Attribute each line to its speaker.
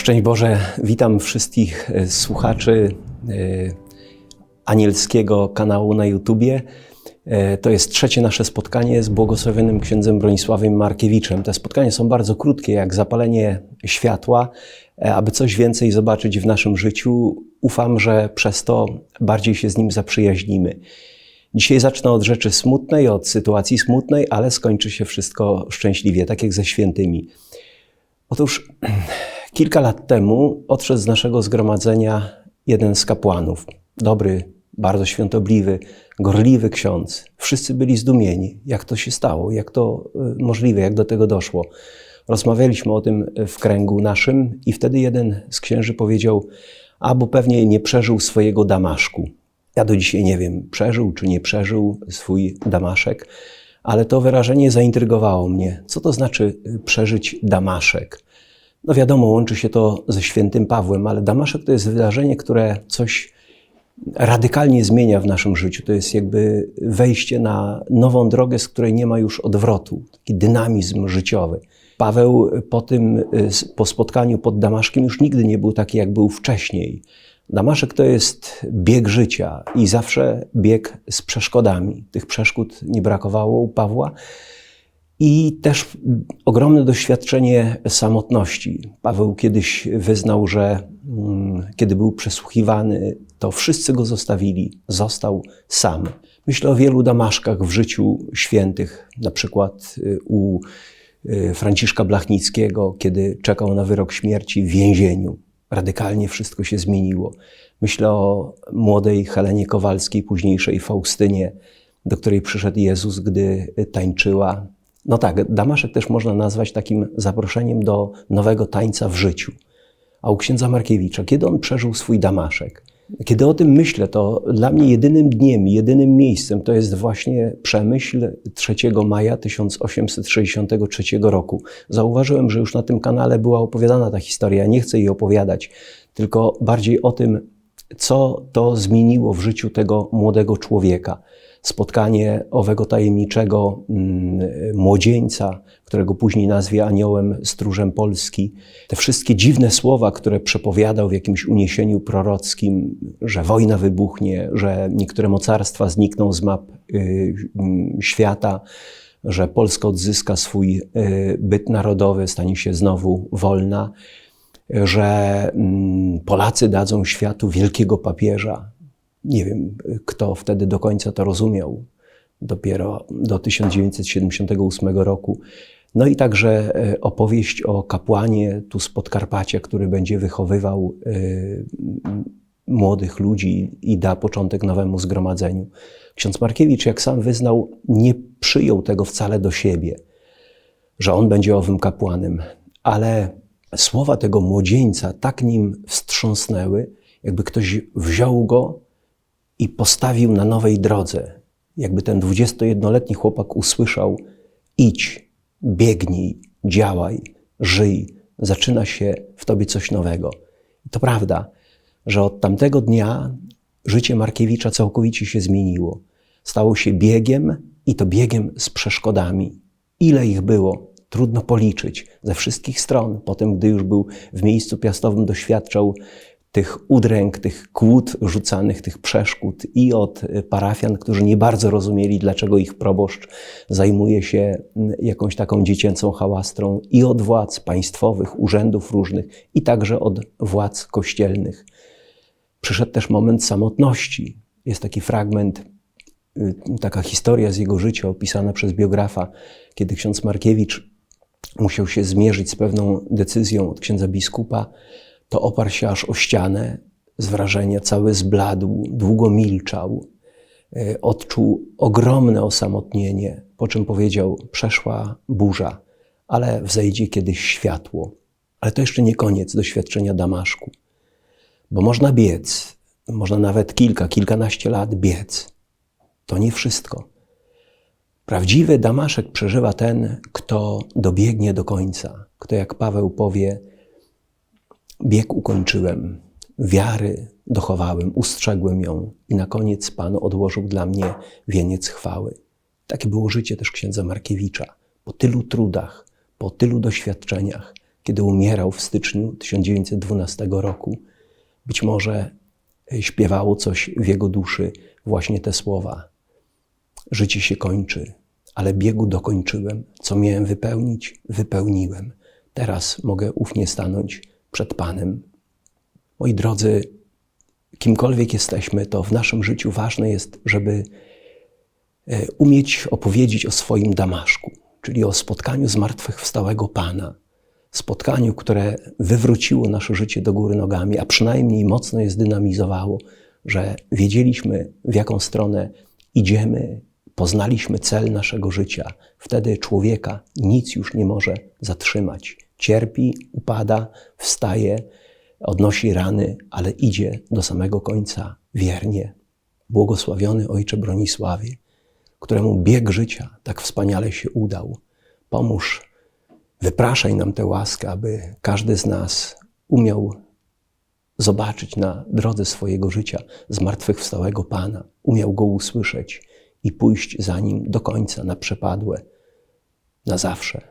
Speaker 1: Szczęść Boże, witam wszystkich e, słuchaczy e, anielskiego kanału na YouTubie. E, To jest trzecie nasze spotkanie z błogosławionym księdzem Bronisławem Markiewiczem. Te spotkania są bardzo krótkie, jak zapalenie światła. Aby coś więcej zobaczyć w naszym życiu, ufam, że przez to bardziej się z nim zaprzyjaźnimy. Dzisiaj zacznę od rzeczy smutnej, od sytuacji smutnej, ale skończy się wszystko szczęśliwie, tak jak ze świętymi. Otóż kilka lat temu odszedł z naszego zgromadzenia jeden z kapłanów. Dobry, bardzo świątobliwy, gorliwy ksiądz. Wszyscy byli zdumieni, jak to się stało, jak to y, możliwe, jak do tego doszło. Rozmawialiśmy o tym w kręgu naszym i wtedy jeden z księży powiedział, a bo pewnie nie przeżył swojego damaszku. Ja do dzisiaj nie wiem, przeżył czy nie przeżył swój damaszek, ale to wyrażenie zaintrygowało mnie. Co to znaczy y, przeżyć damaszek? No wiadomo, łączy się to ze świętym Pawłem, ale damaszek to jest wydarzenie, które coś radykalnie zmienia w naszym życiu. To jest jakby wejście na nową drogę, z której nie ma już odwrotu, taki dynamizm życiowy. Paweł po tym, y, po spotkaniu pod Damaszkiem już nigdy nie był taki, jak był wcześniej. Damaszek to jest bieg życia i zawsze bieg z przeszkodami. Tych przeszkód nie brakowało u Pawła. I też ogromne doświadczenie samotności. Paweł kiedyś wyznał, że mm, kiedy był przesłuchiwany, to wszyscy go zostawili, został sam. Myślę o wielu damaszkach w życiu świętych, na przykład y, u y, Franciszka Blachnickiego, kiedy czekał na wyrok śmierci w więzieniu. Radykalnie wszystko się zmieniło. Myślę o młodej Helenie Kowalskiej, późniejszej Faustynie, do której przyszedł Jezus, gdy tańczyła. No tak, Damaszek też można nazwać takim zaproszeniem do nowego tańca w życiu. A u księdza Markiewicza, kiedy on przeżył swój Damaszek? Kiedy o tym myślę, to dla mnie jedynym dniem, jedynym miejscem to jest właśnie przemyśl 3 maja 1863 roku. Zauważyłem, że już na tym kanale była opowiadana ta historia. Nie chcę jej opowiadać, tylko bardziej o tym, co to zmieniło w życiu tego młodego człowieka. Spotkanie owego tajemniczego mm, młodzieńca, którego później nazwie aniołem stróżem Polski. Te wszystkie dziwne słowa, które przepowiadał w jakimś uniesieniu prorockim, że wojna wybuchnie, że niektóre mocarstwa znikną z map y, mm, świata, że Polska odzyska swój y, byt narodowy, stanie się znowu wolna że mm, Polacy dadzą światu wielkiego papieża. Nie wiem, kto wtedy do końca to rozumiał, dopiero do 1978 roku. No i także e, opowieść o kapłanie tu z Podkarpacia, który będzie wychowywał e, młodych ludzi i da początek nowemu zgromadzeniu. Ksiądz Markiewicz, jak sam wyznał, nie przyjął tego wcale do siebie, że on będzie owym kapłanem, ale słowa tego młodzieńca tak nim wstrząsnęły, jakby ktoś wziął go i postawił na nowej drodze. Jakby ten 21-letni chłopak usłyszał: idź, biegnij, działaj, żyj, zaczyna się w tobie coś nowego. I to prawda, że od tamtego dnia życie Markiewicza całkowicie się zmieniło. Stało się biegiem i to biegiem z przeszkodami. Ile ich było? trudno policzyć ze wszystkich stron. Potem, gdy już był w miejscu piastowym, doświadczał tych udręk, tych kłód rzucanych, tych przeszkód i od parafian, którzy nie bardzo rozumieli, dlaczego ich proboszcz zajmuje się jakąś taką dziecięcą hałastrą, i od władz państwowych, urzędów różnych, i także od władz kościelnych. Przyszedł też moment samotności. Jest taki fragment, y, taka historia z jego życia opisana przez biografa, kiedy ksiądz Markiewicz musiał się zmierzyć z pewną decyzją od księdza biskupa, to oparł się aż o ścianę z wrażenia, cały zbladł, długo milczał, e, odczuł ogromne osamotnienie, po czym powiedział: Przeszła burza, ale wzejdzie kiedyś światło. Ale to jeszcze nie koniec doświadczenia Damaszku, bo można biec, można nawet kilka, kilkanaście lat biec. To nie wszystko. Prawdziwy Damaszek przeżywa ten, kto dobiegnie do końca, kto jak Paweł powie, bieg ukończyłem, wiary dochowałem, ustrzegłem ją i na koniec Pan odłożył dla mnie wieniec chwały. Takie było życie też księdza Markiewicza. Po tylu trudach, po tylu doświadczeniach kiedy umierał w styczniu 1912 roku, być może śpiewało coś w jego duszy właśnie te słowa. Życie się kończy, ale biegu dokończyłem. Co miałem wypełnić, wypełniłem. Teraz mogę ufnie stanąć przed Panem. Moi drodzy, kimkolwiek jesteśmy, to w naszym życiu ważne jest, żeby e, umieć opowiedzieć o swoim Damaszku, czyli o spotkaniu zmartwychwstałego Pana. Spotkaniu, które wywróciło nasze życie do góry nogami, a przynajmniej mocno je zdynamizowało, że wiedzieliśmy, w jaką stronę idziemy, poznaliśmy cel naszego życia. Wtedy człowieka nic już nie może zatrzymać. Cierpi, upada, wstaje, odnosi rany, ale idzie do samego końca wiernie. Błogosławiony Ojcze Bronisławie, któremu bieg życia tak wspaniale się udał, pomóż, wypraszaj nam tę łaskę, aby każdy z nas umiał zobaczyć na drodze swojego życia zmartwychwstałego Pana, umiał Go usłyszeć i pójść za Nim do końca, na przepadłe, na zawsze.